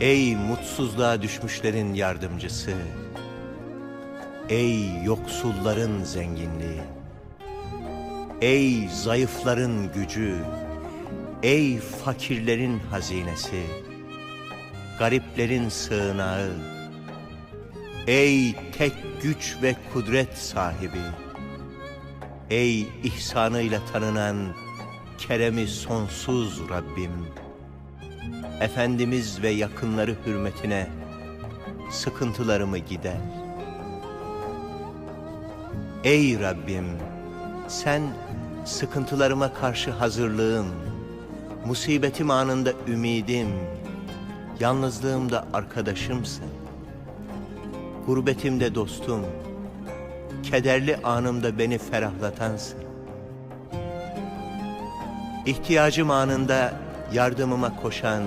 Ey mutsuzluğa düşmüşlerin yardımcısı, ey yoksulların zenginliği, ey zayıfların gücü, ey fakirlerin hazinesi, gariplerin sığınağı, ey tek güç ve kudret sahibi, ey ihsanıyla tanınan keremi sonsuz Rabbim, Efendimiz ve yakınları hürmetine sıkıntılarımı gider. Ey Rabbim, sen sıkıntılarıma karşı hazırlığım, musibetim anında ümidim, yalnızlığımda arkadaşımsın. Gurbetimde dostum, kederli anımda beni ferahlatansın. İhtiyacım anında yardımıma koşan